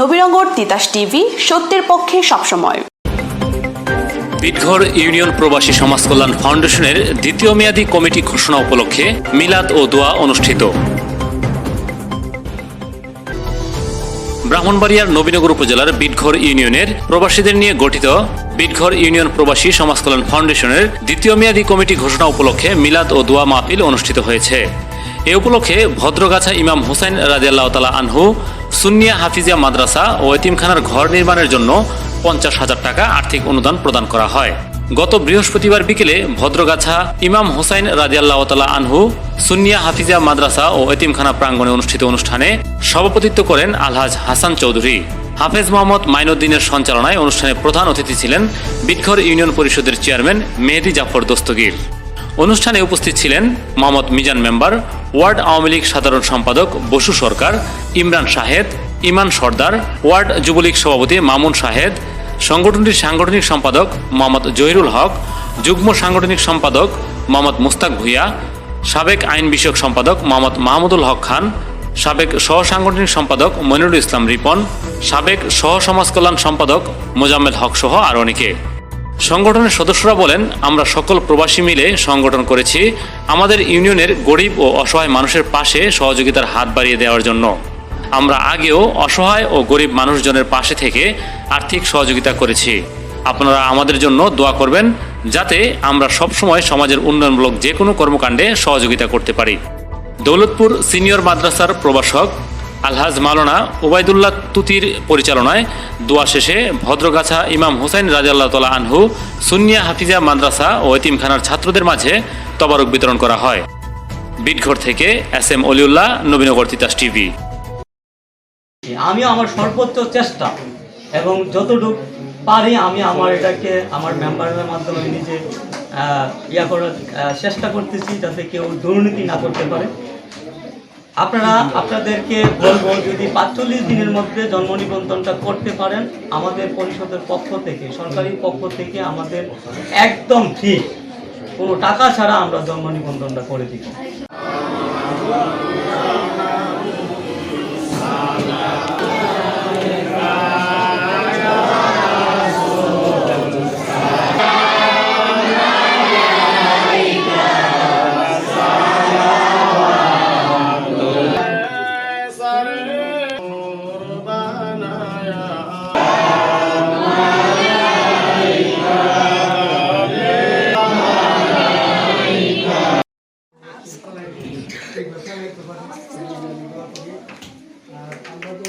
Nabinagar Titas TV, সত্যের পক্ষে সবসময়। বিটঘর ইউনিয়ন প্রবাসী সমাজ কল্যাণ ফাউন্ডেশনের দ্বিতীয় মেয়াদী কমিটি ঘোষণা উপলক্ষে মিলাদ ও দোয়া অনুষ্ঠিত। ব্রাহ্মণবাড়িয়ার নবীনগর উপজেলার বিটঘর ইউনিয়নের প্রবাসীদের নিয়ে গঠিত বিটঘর ইউনিয়ন প্রবাসী সমাজ কল্যাণ ফাউন্ডেশনের দ্বিতীয় মেয়াদী কমিটি ঘোষণা উপলক্ষে মিলাদ ও দোয়া মাহফিল অনুষ্ঠিত হয়েছে। এ উপলক্ষে ভদ্রগাছা ইমাম হুসাইন রাজিয়াল্লাহ তালা আনহু, সুন্নিয়া হাফিজিয়া মাদ্রাসা ও এতিমখানার ঘর নির্মাণের জন্য পঞ্চাশ হাজার টাকা আর্থিক অনুদান প্রদান করা হয়। গত বৃহস্পতিবার বিকেলে ভদ্রগাছা ইমাম হোসাইন রাজিয়াল্লাহ তালা আনহু সুনিয়া হাফিজিয়া মাদ্রাসা ও এতিমখানা প্রাঙ্গণে অনুষ্ঠিত অনুষ্ঠানে সভাপতিত্ব করেন আলহাজ হাসান চৌধুরী। হাফেজ মোহাম্মদ মাইনুদ্দিনের সঞ্চালনায় অনুষ্ঠানে প্রধান অতিথি ছিলেন বিটঘর ইউনিয়ন পরিষদের চেয়ারম্যান মেহেদি জাফর দস্তগীর। অনুষ্ঠানে উপস্থিত ছিলেন মোহাম্মদ মিজান মেম্বার ওয়ার্ড আওয়ামী লীগ সাধারণ সম্পাদক বসু সরকার, ইমরান শাহেদ, ইমান সর্দার, ওয়ার্ড যুবলীগ সভাপতি মামুন শাহেদ, সংগঠনটির সাংগঠনিক সম্পাদক মোহাম্মদ জহিরুল হক, যুগ্ম সাংগঠনিক সম্পাদক মোহাম্মদ মুস্তাক ভুইয়া, সাবেক আইন বিষয়ক সম্পাদক মোহাম্মদ মাহমুদুল হক খান, সাবেক সহ সাংগঠনিক সম্পাদক মনিরুল ইসলাম রিপন, সাবেক সহ সমাজ কল্যাণ সম্পাদক মোজাম্মেল হক সহ আর অনেকে। সংগঠনের সদস্যরা বলেন, আমরা সকল প্রবাসী মিলে সংগঠন করেছি আমাদের ইউনিয়নের গরিব ও অসহায় মানুষের পাশে সহযোগিতার হাত বাড়িয়ে দেওয়ার জন্য। আমরা আগেও অসহায় ও গরিব মানুষজনের পাশে থেকে আর্থিক সহযোগিতা করেছি। আপনারা আমাদের জন্য দোয়া করবেন যাতে আমরা সবসময় সমাজের উন্নয়নমূলক যে কোনো কর্মকাণ্ডে সহযোগিতা করতে পারি। দৌলতপুর সিনিয়র মাদ্রাসার প্রভাষক আলহাজ মাওলানা ওবায়দুল্লাহ তুতির পরিচালনায় দোয়া শেষে ভদ্রগাছা ইমাম হুসাইন রাজাল্লাহ তালা আনহু, সুন্নিয়া হাফিজা মাদ্রাসা ও এতিমখানার ছাত্রদের মাঝে তবারক বিতরণ করা হয়। বিটঘর থেকে S M Oliullah, Nabinagar Titas TV. আমি আমার সর্বোচ্চ চেষ্টা এবং যতটুকু পারি আমি আমার এটাকে আমার মেম্বারের মাধ্যমে নিজে ইয়া করার চেষ্টা করতেছি যাতে কেউ দুর্নীতি না করতে পারে। আপনারা আপনাদেরকে বলব যদি পাঁচচল্লিশ দিনের মধ্যে জন্ম নিবন্ধনটা করতে পারেন, আমাদের পরিষদের পক্ষ থেকে, সরকারি পক্ষ থেকে আমাদের একদম ফ্রি কোনো টাকা ছাড়া আমরা জন্ম নিবন্ধনটা করে দিব। আমরা তো